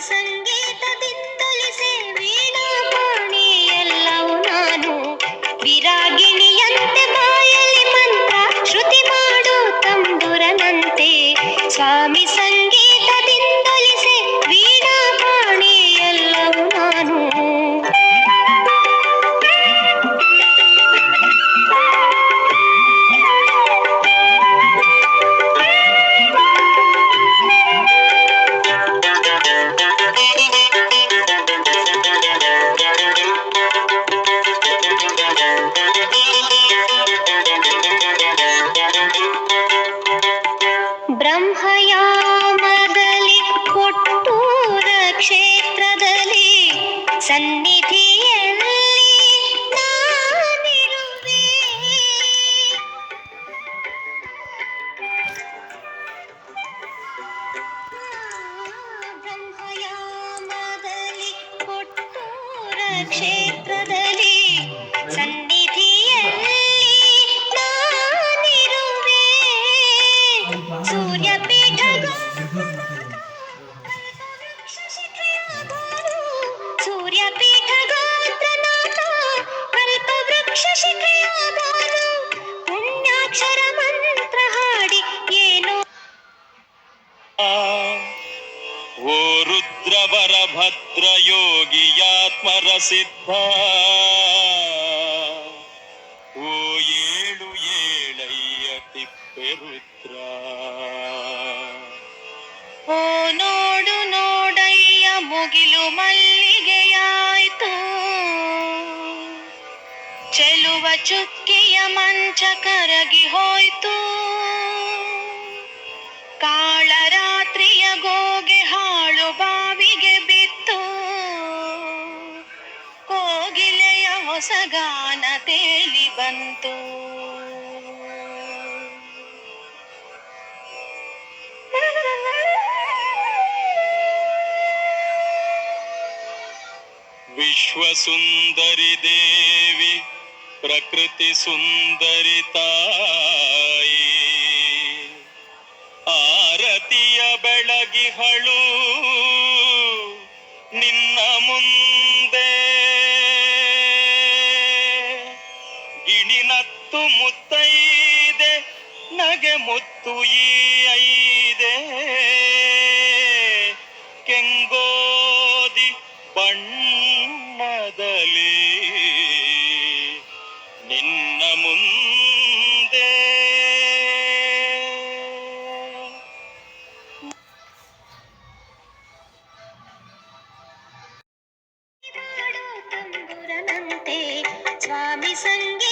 ಸಂಗೀತದಿಂದಲಿಸೆ ವೀಣಾ ಪಾಣಿ ಎಲ್ಲವೂ ನಾನು. ವಿರಾಗಿಣಿಯಂತೆ ಬಾಯಲಿ ಮಂತ್ರ ಶ್ರುತಿ ಸ್ವಾಮಿ സന്നിധിയല്ലേ ക്ഷേത്രദലി സന്നിധിയല്ലേ സൂര്യപീഠ ಓ ರುದ್ರವರ ಭದ್ರ ಯೋಗಿಯಾತ್ಮರ ಸಿದ್ಧ ಓ ಏಳು ಏಳಯ್ಯ ತಿಪ್ಪೆ ರುದ್ರ ಓ ನೋಡು ಚುಕ್ಕಿಯ ಮಂಚ ಕರಗಿ ಹೋಯ್ತು. ಕಾಳರಾತ್ರಿಯ ಗೋಗೆ ಹಾಳು ಬಾವಿಗೆ ಬಿತ್ತು. ಕೋಗಿಲೆಯ ಹೊಸಗಾನ ತೇಲಿ ಬಂತು. ವಿಶ್ವಸುಂದರಿ ದೇವಿ ಪ್ರಕೃತಿ ಸುಂದರಿ ತಾಯಿ ಆರತಿಯ ಬೆಳಗಿಹಳು ನಿನ್ನ ಮುಂದೆ. ಗಿಣಿನತ್ತು ಮುತ್ತೈದೆ ನಗೆ ಮುತ್ತು ಈ ಐದೆ. ಸಂಗೀತ